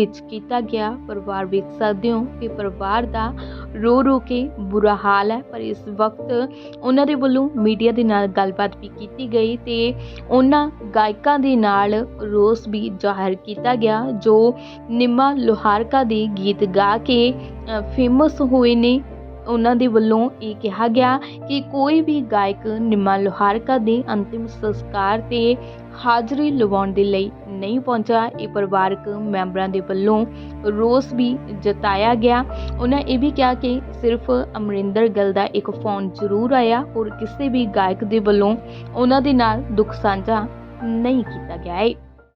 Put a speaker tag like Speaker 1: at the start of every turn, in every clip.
Speaker 1: ਵਿੱਚ ਕੀਤਾ ਗਿਆ, ਪਰਿਵਾਰ ਵੇਖ ਸਕਦੇ ਹੋ ਕਿ ਪਰਿਵਾਰ ਦਾ ਰੋ ਰੋ ਕੇ ਬੁਰਾ ਹਾਲ ਹੈ, ਪਰ ਇਸ ਵਕਤ ਉਹਨਾਂ ਦੇ ਵੱਲੋਂ ਮੀਡੀਆ ਦੇ ਨਾਲ ਗੱਲਬਾਤ ਵੀ ਕੀਤੀ ਗਈ ਤੇ ਉਹਨਾਂ ਗਾਇਕਾਂ ਦੇ ਨਾਲ ਰੋਸ ਵੀ ਜ਼ਾਹਰ ਕੀਤਾ ਗਿਆ, ਜੋ ਨਿੰਮਾ ਲੋਹਾਰਕਾ ਦੇ ਗੀਤ ਗਾ ਕੇ ਫੇਮਸ ਹੋਏ ਨੇ। ਉਹਨਾਂ ਦੇ ਵੱਲੋਂ ਇਹ ਕਿਹਾ ਗਿਆ ਕਿ ਕੋਈ ਵੀ ਗਾਇਕ ਨਿੰਮਾ ਲੋਹਾਰਕਾ ਦੇ ਅੰਤਿਮ ਸੰਸਕਾਰ ਤੇ ਹਾਜ਼ਰੀ ਲਵਾਉਣ ਦੇ ਲਈ ਨਹੀਂ ਪਹੁੰਚਾ ਇਹ ਪਰਿਵਾਰਕ ਮੈਂਬਰਾਂ ਦੇ ਵੱਲੋਂ ਰੋਸ ਵੀ ਜਤਾਇਆ ਗਿਆ। ਉਹਨਾਂ ਇਹ ਵੀ ਕਿਹਾ ਕਿ ਸਿਰਫ ਅਮਰਿੰਦਰ ਗਿੱਲ ਦਾ ਇੱਕ ਫੋਨ ਜ਼ਰੂਰ ਆਇਆ ਹੋਰ ਕਿਸੇ ਵੀ ਗਾਇਕ ਦੇ ਵੱਲੋਂ ਉਹਨਾਂ ਦੇ ਨਾਲ ਦੁੱਖ ਸਾਂਝਾ ਨਹੀਂ ਕੀਤਾ ਗਿਆ ਹੈ।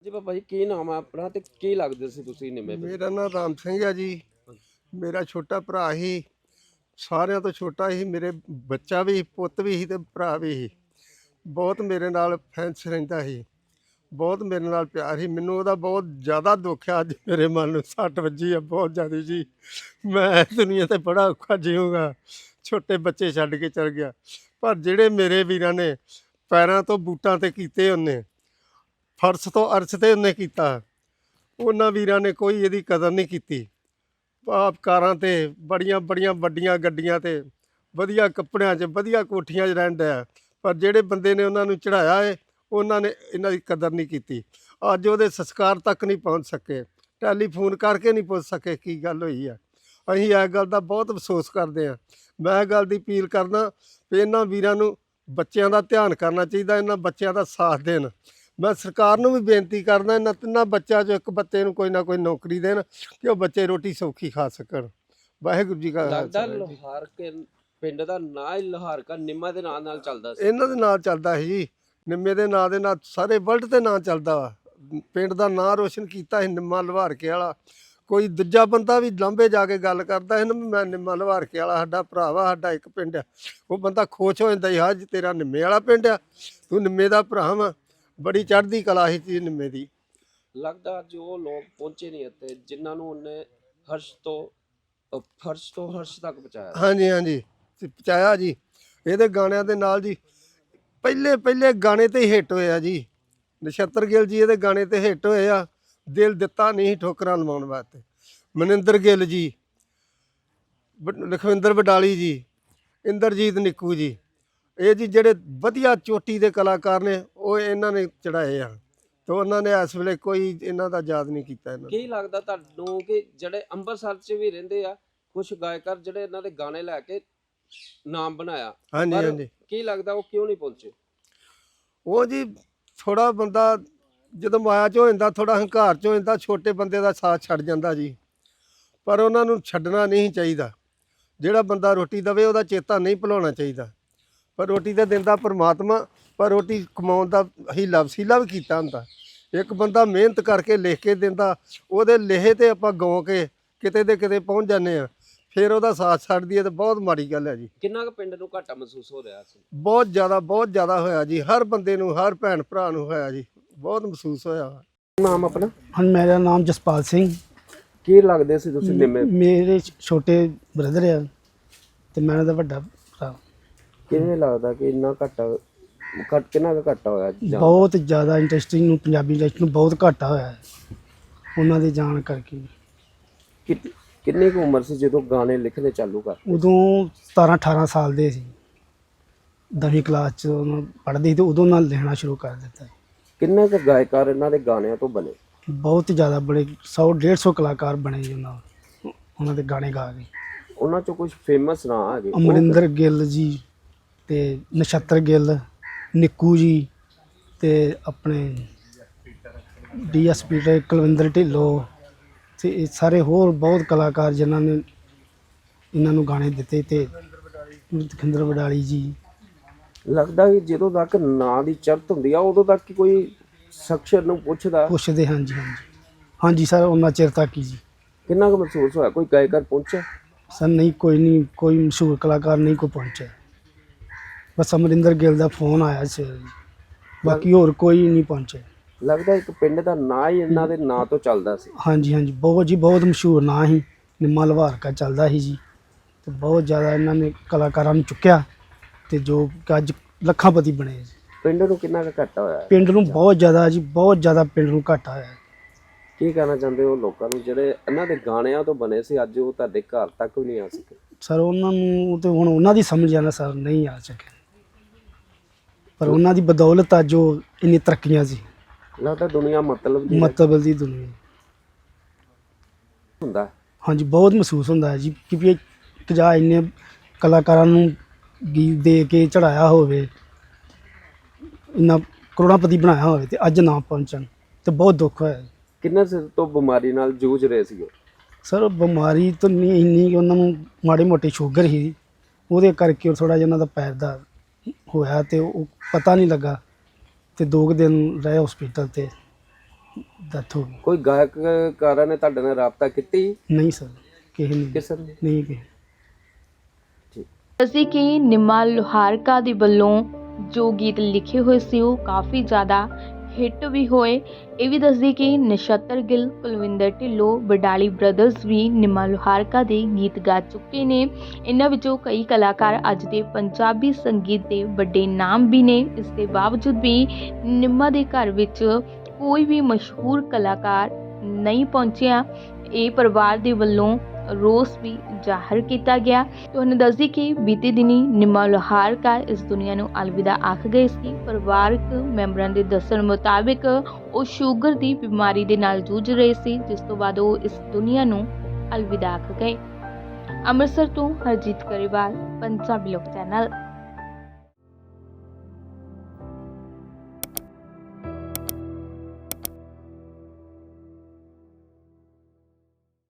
Speaker 2: ਜੀ ਬਾਬਾ ਜੀ ਕੀ ਨਾਮ ਹੈ ਆਪਣਾ ਤੇ ਕੀ ਲੱਗਦੇ ਸੀ ਤੁਸੀਂ ਨਿੰਮੇ?
Speaker 3: ਮੇਰਾ ਨਾਮ ਰਾਮ ਸਿੰਘ ਹੈ ਜੀ। ਮੇਰਾ ਛੋਟਾ ਭਰਾ ਹੀ ਸਾਰਿਆਂ ਤੋਂ ਛੋਟਾ ਸੀ, ਮੇਰੇ ਬੱਚਾ ਵੀ ਪੁੱਤ ਵੀ ਸੀ ਤੇ ਭਰਾ ਵੀ ਸੀ। ਬਹੁਤ ਮੇਰੇ ਨਾਲ ਫੈਂਸ ਰਹਿੰਦਾ ਸੀ। ਬਹੁਤ ਮੇਰੇ ਨਾਲ ਪਿਆਰ ਸੀ। ਮੈਨੂੰ ਉਹਦਾ ਬਹੁਤ ਜ਼ਿਆਦਾ ਦੁੱਖ ਆ, ਅੱਜ ਮੇਰੇ ਮਨ ਨੂੰ ਸੱਟ ਵੱਜੀ ਆ, ਬਹੁਤ ਜ਼ਿਆਦਾ ਜੀ। ਮੈਂ ਦੁਨੀਆ ਤੇ ਬੜਾ ਔਖਾ ਜੀਊਂਗਾ। ਛੋਟੇ ਬੱਚੇ ਛੱਡ ਕੇ ਚਲ ਗਿਆ। ਪਰ ਜਿਹੜੇ ਮੇਰੇ ਵੀਰਾਂ ਨੇ ਪੈਰਾਂ ਤੋਂ ਬੂਟਾਂ ਤੇ ਕੀਤੇ ਉਹਨੇ, ਫਰਸ਼ ਤੋਂ ਅਰਸ਼ ਤੇ ਉਹਨੇ ਕੀਤਾ, ਉਹਨਾਂ ਵੀਰਾਂ ਨੇ ਕੋਈ ਇਹਦੀ ਕਦਰ ਨਹੀਂ ਕੀਤੀ। ਆਪ ਕਾਰਾਂ ਤੇ, ਬੜੀਆਂ ਬੜੀਆਂ ਵੱਡੀਆਂ ਗੱਡੀਆਂ ਤੇ, ਵਧੀਆ ਕੱਪੜਿਆਂ 'ਚ, ਵਧੀਆ ਕੋਠੀਆਂ 'ਚ ਰਹਿੰਦਾ ਹੈ। ਪਰ ਜਿਹੜੇ ਬੰਦੇ ਨੇ ਉਹਨਾਂ ਨੂੰ ਚੜਾਇਆ ਏ, ਉਹਨਾਂ ਨੇ ਇਹਨਾਂ ਦੀ ਕਦਰ ਨਹੀਂ ਕੀਤੀ। ਅੱਜ ਉਹਦੇ ਸੰਸਕਾਰ ਤੱਕ ਨਹੀਂ ਪਹੁੰਚ ਸਕੇ। ਟੈਲੀਫੋਨ ਕਰਕੇ ਨਹੀਂ ਪੁੱਛ ਸਕੇ ਕੀ ਗੱਲ ਹੋਈ ਹੈ ਅਸੀਂ ਇਹ ਗੱਲ ਦਾ ਬਹੁਤ ਅਫਸੋਸ ਕਰਦੇ ਹਾਂ। ਮੈਂ ਇਹ ਗੱਲ ਦੀ ਅਪੀਲ ਕਰਦਾ ਵੀ ਇਹਨਾਂ ਵੀਰਾਂ ਨੂੰ ਬੱਚਿਆਂ ਦਾ ਧਿਆਨ ਕਰਨਾ ਚਾਹੀਦਾ, ਇਹਨਾਂ ਬੱਚਿਆਂ ਦਾ ਸਾਥ ਦੇਣ। ਮੈਂ ਸਰਕਾਰ ਨੂੰ ਵੀ ਬੇਨਤੀ ਕਰਦਾ ਇਹਨਾਂ ਤਿੰਨਾਂ ਬੱਚਿਆਂ 'ਚੋਂ ਇੱਕ ਬੱਚੇ ਨੂੰ ਕੋਈ ਨਾ ਕੋਈ ਨੌਕਰੀ ਦੇਣ ਕਿ ਉਹ ਬੱਚੇ ਰੋਟੀ ਸੌਖੀ ਖਾ ਸਕਣ। ਵਾਹਿਗੁਰੂ ਜੀ ਕਾ
Speaker 2: ਲੱਗਦਾ ਲੋਹਾਰ ਕੇ ਪਿੰਡ ਦਾ ਨਾਂ ਹੀ ਲੋਹਾਰ ਕਾ ਨਿੰਮਾ ਦੇ ਨਾਂ ਨਾਲ ਚੱਲਦਾ। ਸੀ।
Speaker 3: ਇਹਨਾਂ ਦੇ ਨਾਂ ਚੱਲਦਾ ਸੀ ਜੀ। ਨਿੰਮੇ ਦੇ ਨਾਂ ਦੇ ਨਾਲ ਸਾਰੇ ਵਰਲਡ ਤੇ ਨਾਂ ਚੱਲਦਾ ਵਾ। ਪਿੰਡ ਦਾ ਨਾਂ ਰੋਸ਼ਨ ਕੀਤਾ ਸੀ ਨਿੰਮਾ ਲਵਾਰਕੇ ਵਾਲਾ। ਕੋਈ ਦੂਜਾ ਬੰਦਾ ਵੀ ਲਾਂਬੇ ਜਾ ਕੇ ਗੱਲ ਕਰਦਾ ਸੀ ਨਾ ਮੈਂ ਨਿੰਮਾ ਲਵਾਰਕੇ ਵਾਲਾ ਸਾਡਾ ਭਰਾ ਵਾ ਸਾਡਾ ਇੱਕ ਪਿੰਡ ਆ। ਉਹ ਬੰਦਾ ਖੁਸ਼ ਹੋ ਜਾਂਦਾ ਹਾਂ ਜੀ ਤੇਰਾ ਨਿੰਮੇ ਵਾਲਾ ਪਿੰਡ ਆ। ਤੂੰ ਨਿੰਮੇ ਦਾ ਭਰਾ ਵਾ। ਬੜੀ ਚੜ੍ਹਦੀ ਕਲਾ ਸੀ ਜੀ ਨਿੰਮੇ ਦੀ।
Speaker 2: ਲੱਗਦਾ ਜੋ ਲੋਕ ਪਹੁੰਚੇ ਨਹੀਂ ਇੱਥੇ ਜਿਨ੍ਹਾਂ ਨੂੰ ਉਹਨੇ ਹਰਸ਼ ਤੋਂ ਅ, ਫਰਸ਼ ਤੋਂ ਹਰਸ਼ ਤੱਕ ਪਹੁੰਚਾਇਆ।
Speaker 3: ਹਾਂਜੀ ਹਾਂਜੀ ਤੇ ਪਹੁੰਚਾਇਆ ਜੀ। ਇਹਦੇ ਗਾਣਿਆਂ ਦੇ ਨਾਲ ਜੀ ਪਹਿਲੇ ਪਹਿਲੇ ਗਾਣੇ ਤੇ ਹਿੱਟ ਹੋਇਆ ਜੀ। ਨਛੱਤਰ ਗਿੱਲ ਜੀ ਇਹਦੇ ਗਾਣੇ ਤੇ ਹਿੱਟ ਹੋਏ ਆ ਦਿਲ ਦਿੱਤਾ ਨਹੀਂ ਠੋਕਰਾਂ ਲਵਾਉਣ ਵਾਸਤੇ। ਮਨਿੰਦਰ ਗਿੱਲ ਜੀ ਬ- ਲਖਵਿੰਦਰ ਵਡਾਲੀ ਜੀ ਇੰਦਰਜੀਤ ਨਿੱਕੂ ਜੀ। ਇਹ ਜੀ ਜਿਹੜੇ ਵਧੀਆ ਚੋਟੀ ਦੇ ਕਲਾਕਾਰ ਨੇ ਉਹ ਇਹਨਾਂ ਨੇ ਚੜਾਏ ਆ। ਤੇ ਉਹਨਾਂ ਨੇ ਇਸ ਵੇਲੇ ਕੋਈ ਇਹਨਾਂ ਦਾ ਯਾਦ ਨਹੀਂ ਕੀਤਾ ਇਹਨਾਂ।
Speaker 2: ਕੀ ਲੱਗਦਾ ਤੁਹਾਨੂੰ ਕਿ ਜਿਹੜੇ ਅੰਮ੍ਰਿਤਸਰ 'ਚ ਵੀ ਰਹਿੰਦੇ ਆ ਕੁਝ ਗਾਇਕਰ ਜਿਹੜੇ ਇਹਨਾਂ ਦੇ ਗਾਣੇ ਲੈ ਕੇ ਨਾਮ ਬਣਾਇਆ
Speaker 3: ਹਾਂਜੀ
Speaker 2: ਪਰ
Speaker 3: ਹਾਂਜੀ।
Speaker 2: ਕੀ ਲੱਗਦਾ ਉਹ ਕਿਉਂ ਨਹੀਂ ਪਹੁੰਚੇ?
Speaker 3: ਉਹ ਜੀ ਥੋੜਾ ਬੰਦਾ ਜਦੋਂ ਮਾਇਆ ਚ ਹੋ ਜਾਂਦਾ ਥੋੜਾ ਹੰਕਾਰ ਚ ਹੋ ਜਾਂਦਾ ਛੋਟੇ ਬੰਦੇ ਦਾ ਸਾਥ ਛੱਡ ਜਾਂਦਾ ਜੀ। ਪਰ ਉਹਨਾਂ ਨੂੰ ਛੱਡਣਾ ਨਹੀਂ ਚਾਹੀਦਾ। ਜਿਹੜਾ ਬੰਦਾ ਰੋਟੀ ਦਵੇ ਉਹਦਾ ਚੇਤਾ ਨਹੀਂ ਭੁਲਾਉਣਾ ਚਾਹੀਦਾ। ਪਰ ਰੋਟੀ ਤਾਂ ਦਿੰਦਾ ਪਰਮਾਤਮਾ ਪਰ ਰੋਟੀ ਕਮਾਉਣ ਦਾ ਹੀਲਾ ਵਸੀਲਾ ਵੀ ਕੀਤਾ ਹੁੰਦਾ। ਇੱਕ ਬੰਦਾ ਮਿਹਨਤ ਕਰਕੇ ਲਿਖ ਕੇ ਦਿੰਦਾ ਉਹਦੇ ਲੇਹੇ ਤੇ ਆਪਾਂ ਗਾਉ ਕੇ ਕਿਤੇ ਦੇ ਕਿਤੇ ਪਹੁੰਚ ਜਾਂਦੇ ਆ ਫਿਰ ਉਹਦਾ ਸਾਥ ਛੱਡ ਦਈਏ ਤਾਂ ਬਹੁਤ ਮਾੜੀ ਗੱਲ ਹੈ ਜੀ।
Speaker 2: ਕਿੰਨਾ ਕੁ ਪਿੰਡ ਨੂੰ ਘਾਟਾ ਮਹਿਸੂਸ ਹੋ ਰਿਹਾ ਸੀ?
Speaker 3: ਬਹੁਤ ਜ਼ਿਆਦਾ ਬਹੁਤ ਜ਼ਿਆਦਾ ਹੋਇਆ ਜੀ। ਹਰ ਬੰਦੇ ਨੂੰ ਹਰ ਭੈਣ ਭਰਾ ਨੂੰ ਹੋਇਆ ਜੀ। ਬਹੁਤ ਮਹਿਸੂਸ ਹੋਇਆ।
Speaker 2: ਨਾਮ ਆਪਣਾ?
Speaker 4: ਹਾਂ ਮੇਰਾ ਨਾਮ ਜਸਪਾਲ ਸਿੰਘ।
Speaker 2: ਕੀ ਲੱਗਦੇ ਸੀ ਤੁਸੀਂ ਨਿੰਮੇ?
Speaker 4: ਮੇਰੇ ਛੋਟੇ ਬ੍ਰਦਰ ਆ ਤੇ ਮੈਂ ਦਾ ਵੱਡਾ ਭਰਾ।
Speaker 2: ਕਿਵੇਂ ਲੱਗਦਾ ਕਿ ਇੰਨਾ ਘਾਟਾ ਘਟ ਕਿੰਨਾ ਕੁ ਘਾਟਾ ਹੋਇਆ ਜਾਂ-
Speaker 4: ਬਹੁਤ ਜ਼ਿਆਦਾ ਇੰਟਰਸਟਿੰਗ ਨੂੰ ਪੰਜਾਬੀ ਇੰਡਸਟਰੀ ਨੂੰ ਬਹੁਤ ਘਾਟਾ ਹੋਇਆ ਹੈ ਉਹਨਾਂ ਦੇ ਜਾਣ ਕਰਕੇ।
Speaker 2: ਕਿ- ਕਿੰਨੀ ਕੁ ਉਮਰ ਸੀ ਜਦੋਂ ਗਾਣੇ ਲਿਖਣੇ ਚਾਲੂ ਕਰ
Speaker 4: ਉਦੋਂ 17 18 ਸਾਲ ਦੇ ਸੀ। ਦਸਵੀਂ ਕਲਾਸ ਚ ਪੜ੍ਹਦੇ ਸੀ ਤੇ ਉਦੋਂ ਨਾਲ ਲਿਖਣਾ ਸ਼ੁਰੂ ਕਰ ਦਿੱਤਾ।
Speaker 2: ਕਿੰਨੇ ਕੁ ਗਾਇਕਾਰ ਇਹਨਾਂ ਦੇ ਗਾਣਿਆਂ ਤੋਂ ਬਣੇ?
Speaker 4: ਬਹੁਤ ਜ਼ਿਆਦਾ ਬੜੇ 100 150 ਕਲਾਕਾਰ ਬਣੇ ਜੀ ਉਹਨਾਂ ਉਹਨਾਂ ਦੇ ਗਾਣੇ ਗਾ ਕੇ।
Speaker 2: ਉਹਨਾਂ ਚੋਂ ਕੁਝ ਫੇਮਸ ਨਾਂ ਆ ਗਏ
Speaker 4: ਅਮਰਿੰਦਰ ਗਿੱਲ ਜੀ ਤੇ ਨਛੱਤਰ ਗਿੱਲ ਨਿੱਕੂ ਜੀ ਤੇ ਆਪਣੇ ਡੀਐਸਪੀ ਤੇ ਕੁਲਵਿੰਦਰ ਢਿੱਲੋਂ ਤੇ ਇਹ ਸਾਰੇ ਹੋਰ ਬਹੁਤ ਕਲਾਕਾਰ ਜਿਨ੍ਹਾਂ ਨੇ ਇਹਨਾਂ ਨੂੰ ਗਾਣੇ ਦਿੱਤੇ ਤੇ ਖਿੰਦਰ ਵਡਾਲੀ ਜੀ।
Speaker 2: ਲੱਗਦਾ ਕਿ ਜਦੋਂ ਤੱਕ ਨਾਂ ਦੀ ਚਰਤ ਹੁੰਦੀ ਆ ਉਦੋਂ ਤੱਕ ਹੀ ਕੋਈ ਸ਼ਖਸ ਨੂੰ ਪੁੱਛਦਾ?
Speaker 4: ਪੁੱਛਦੇ ਹਾਂ ਜੀ ਹਾਂਜੀ। ਹਾਂਜੀ ਸਰ ਉਹਨਾਂ ਚਿਰ ਤੱਕ ਹੀ ਜੀ।
Speaker 2: ਕਿੰਨਾ ਕੁ ਮਹਿਸੂਸ ਹੋਇਆ? ਕੋਈ ਗਾਇਕਾਰ ਪਹੁੰਚਿਆ?
Speaker 4: ਸਰ ਨਹੀਂ ਕੋਈ ਨਹੀਂ ਕੋਈ ਮਸ਼ਹੂਰ ਕਲਾਕਾਰ ਨਹੀਂ ਕੋ ਪਹੁੰਚਿਆ। ਬਸ ਅਮਰਿੰਦਰ ਗਿੱਲ ਦਾ ਫੋਨ ਆਇਆ ਸੀ। ਬਾਕੀ ਹੋਰ ਕੋਈ ਨਹੀਂ ਪਹੁੰਚਿਆ।
Speaker 2: ਲੱਗਦਾ ਇੱਕ ਪਿੰਡ ਦਾ ਨਾਂ ਹੀ ਇਹਨਾਂ ਦੇ ਨਾਂ ਤੋਂ ਚੱਲਦਾ ਸੀ।
Speaker 4: ਹਾਂਜੀ ਹਾਂਜੀ। ਬਹੁਤ ਜੀ ਬਹੁਤ ਮਸ਼ਹੂਰ ਨਾਂ ਸੀ। ਨਿੰਮਾ ਲਵਾਰਕਾ ਚੱਲਦਾ ਸੀ ਜੀ। ਤੇ ਬਹੁਤ ਜ਼ਿਆਦਾ ਇਹਨਾਂ ਨੇ ਕਲਾਕਾਰਾਂ ਨੂੰ ਚੁੱਕਿਆ ਤੇ ਜੋ ਅੱਜ ਲੱਖਾਂਪਤੀ ਬਣੇ ਜੀ।
Speaker 2: ਪਿੰਡ ਨੂੰ ਕਿੰਨਾ ਕੁ ਘਾਟਾ ਹੋਇਆ?
Speaker 4: ਪਿੰਡ ਨੂੰ ਬਹੁਤ ਜ਼ਿਆਦਾ ਜੀ ਬਹੁਤ ਜ਼ਿਆਦਾ ਪਿੰਡ ਨੂੰ ਘਾਟਾ ਹੋਇਆ।
Speaker 2: ਕੀ ਕਹਿਣਾ ਚਾਹੁੰਦੇ ਹੋ ਲੋਕਾਂ ਨੂੰ? ਜਿਹੜੇ ਇਹਨਾਂ ਦੇ ਗਾਣਿਆਂ ਤੋਂ ਬਣੇ ਸੀ ਅੱਜ ਉਹ ਤੁਹਾਡੇ ਘਰ ਤੱਕ ਵੀ ਨਹੀਂ ਆ ਸਕੇ।
Speaker 4: ਸਰ ਉਹਨਾਂ ਨੂੰ ਤੇ ਹੁਣ ਉਹਨਾਂ ਦੀ ਸਮਝ ਆਣਾ ਸਰ ਨਹੀਂ ਆ ਸਕੇ। ਪਰ ਉਹਨਾਂ ਦੀ ਬਦੌਲਤ ਅੱਜ ਉਹ ਇੰਨੀ ਤਰੱਕੀਆਂ ਸੀ।
Speaker 2: ਲੱਗਦਾ ਦੁਨੀਆ ਮਤਲਬ ਦੀ
Speaker 4: ਮਤਲਬ ਦੀ ਦੁਨੀਆ।
Speaker 2: ਹੁੰਦਾ।
Speaker 4: ਹਾਂਜੀ ਬਹੁਤ ਮਹਿਸੂਸ ਹੁੰਦਾ ਹੈ ਜੀ ਕਿ ਵੀ ਜਾਂ ਇੰਨੇ ਕਲਾਕਾਰਾਂ ਨੂੰ ਗੀਤ ਦੇ ਕੇ ਚੜਾਇਆ ਹੋਵੇ ਇੰਨਾ ਕਰੋੜਾਪਤੀ ਬਣਾਇਆ ਹੋਵੇ ਤੇ ਅੱਜ ਨਾ ਪਹੁੰਚਣ ਤੇ ਬਹੁਤ ਦੁੱਖ ਜੀ।
Speaker 2: ਕਿੰਨੇ ਸਿਰ ਤੋਂ ਬਿਮਾਰੀ ਨਾਲ ਜੂਝ ਰਹੇ ਸੀ
Speaker 4: ਸਰ ਬਿਮਾਰੀ ਤਾਂ ਨਹੀਂ ਇੰਨੀ ਕਿ ਉਹਨਾਂ ਨੂੰ ਮਾੜੀ ਮੋਟੀ ਸ਼ੂਗਰ ਸੀ। ਉਹਦੇ ਕਰਕੇ ਥੋੜਾ ਜਿਹਾ ਉਹਨਾਂ ਦਾ ਪੈਰ ਦਾ ਹੋਇਆ ਤੇ ਉਹ ਪਤਾ ਨਹੀਂ ਲੱਗਾ ਤੇ ਦੋ ਕੁ ਦਿਨ ਰਹੇ ਹਸਪੀਟਲ ਤੇ ਡੈਥ ਹੋ ਗਈ।
Speaker 2: ਕੋਈ ਗਾਇਕਕਾਰਾਂ ਨੇ ਤੁਹਾਡੇ ਨਾਲ ਰਾਬਤਾ ਕੀਤੀ?
Speaker 4: ਨਹੀਂ ਸਰ ਕਿਸੇ ਨੇ
Speaker 2: ਕਿਸੇ ਨੇ?
Speaker 4: ਨਹੀਂ ਕਿਸੇ
Speaker 1: ਅਸੀਂ ਕਿ ਨਿਮਾ ਲੋਹਾਰਕਾ ਦੇ ਵੱਲੋਂ ਜੋ ਗੀਤ ਲਿਖੇ ਹੋਏ ਸੀ ਉਹ ਕਾਫੀ ਜ਼ਿਆਦਾ ਹਿੱਟ ਵੀ ਹੋਏ। ਇਹ ਵੀ ਦੱਸਦੀ ਕਿ ਨਛੱਤਰ ਗਿੱਲ, ਕੁਲਵਿੰਦਰ ਢਿੱਲੋਂ, ਬਡਾਲੀ ਬ੍ਰਦਰਜ਼ ਵੀ ਨਿਮਾ ਲੋਹਾਰਕਾ ਦੇ ਗੀਤ ਗਾ ਚੁੱਕੇ ਨੇ। ਇਹਨਾਂ ਵਿੱਚੋਂ ਕਈ ਕਲਾਕਾਰ ਅੱਜ ਦੇ ਪੰਜਾਬੀ ਸੰਗੀਤ ਦੇ ਵੱਡੇ ਨਾਮ ਵੀ ਨੇ। ਇਸ ਦੇ ਬਾਵਜੂਦ ਵੀ ਨਿੰਮਾ ਦੇ ਘਰ ਵਿੱਚ ਕੋਈ ਵੀ ਮਸ਼ਹੂਰ ਕਲਾਕਾਰ ਨਹੀਂ ਪਹੁੰਚਿਆ। ਇਹ ਪਰਿਵਾਰ ਦੇ ਵੱਲੋਂ ਰੋਸ ਵੀ ਜ਼ਾਹਰ ਕੀਤਾ ਗਿਆ ਤੁਹਾਨੂੰ ਦੱਸਦੀ ਕਿ ਬੀਤੇ ਦਿਨੀ ਨਿਮਾ ਲੋਹਾਰ ਕਾ ਇਸ ਦੁਨੀਆ ਨੂੰ ਅਲਵਿਦਾ ਆਖ ਗਏ ਸੀ। ਪਰਿਵਾਰਕ ਮੈਂਬਰਾਂ ਦੇ ਦੱਸਣ ਮੁਤਾਬਿਕ ਉਹ ਸ਼ੂਗਰ ਦੀ ਬਿਮਾਰੀ ਦੇ ਨਾਲ ਜੂਝ ਰਹੇ ਸੀ, ਜਿਸ ਤੋਂ ਬਾਅਦ ਉਹ ਇਸ ਦੁਨੀਆ ਨੂੰ ਅਲਵਿਦਾ ਆਖ ਗਏ। ਅੰਮ੍ਰਿਤਸਰ ਤੋਂ ਹਰਜੀਤ ਕਰੀਵਾਲ ਪੰਜਾਬੀ ਲੋਕ ਚੈਨਲ।